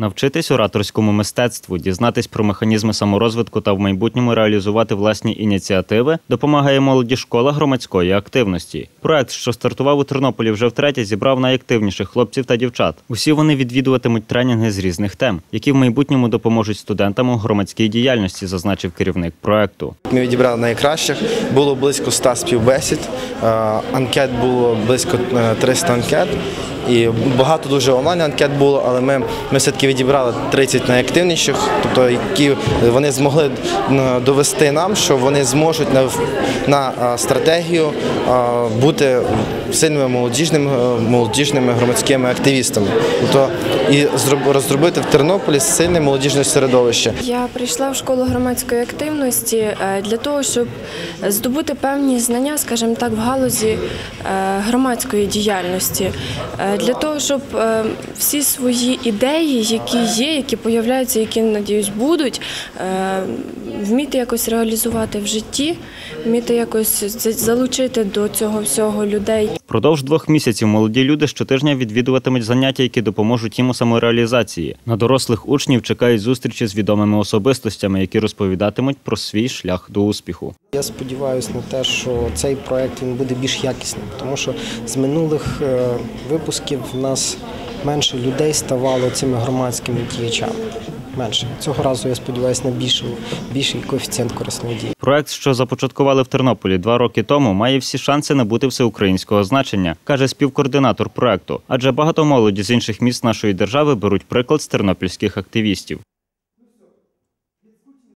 Навчитись ораторському мистецтву, дізнатись про механізми саморозвитку та в майбутньому реалізувати власні ініціативи допомагає молоді школа громадської активності. Проект, що стартував у Тернополі вже втретє, зібрав найактивніших хлопців та дівчат. Усі вони відвідуватимуть тренінги з різних тем, які в майбутньому допоможуть студентам у громадській діяльності, зазначив керівник проекту. Ми відібрали найкращих. Було близько 100 співбесід. е, Анкет було близько е, 300 анкет. І багато дуже онлайн анкет було, але ми, ми відібрали 30 найактивніших, тобто які вони змогли е, довести нам, що вони зможуть на, на е, стратегію е, бути сильними молодіжними, молодіжними громадськими активістами. Тобто і розробити в Тернополі сильне молодіжне середовище. Я прийшла в школу громадської активності для того, щоб здобути певні знання, скажімо так, в галузі громадської діяльності, для того, щоб всі свої ідеї, які є, які появляються, які надіюсь будуть, е, вміти якось реалізувати в житті, вміти якось залучити до цього всього людей. Впродовж двох місяців молоді люди щотижня відвідуватимуть заняття, які допоможуть їм у самореалізації. На дорослих учнів чекають зустрічі з відомими особистостями, які розповідатимуть про свій шлях до успіху. Я сподіваюся на те, що цей проект він буде більш якісним, тому що з минулих е, випусків в нас менше людей ставало цими громадськими діячами. Менше цього разу я сподіваюся на більший, більший коефіцієнт корисної дії. Проект, що започаткували в Тернополі два роки тому, має всі шанси набути всеукраїнського значення, каже співкоординатор проекту. Адже багато молоді з інших міст нашої держави беруть приклад з тернопільських активістів.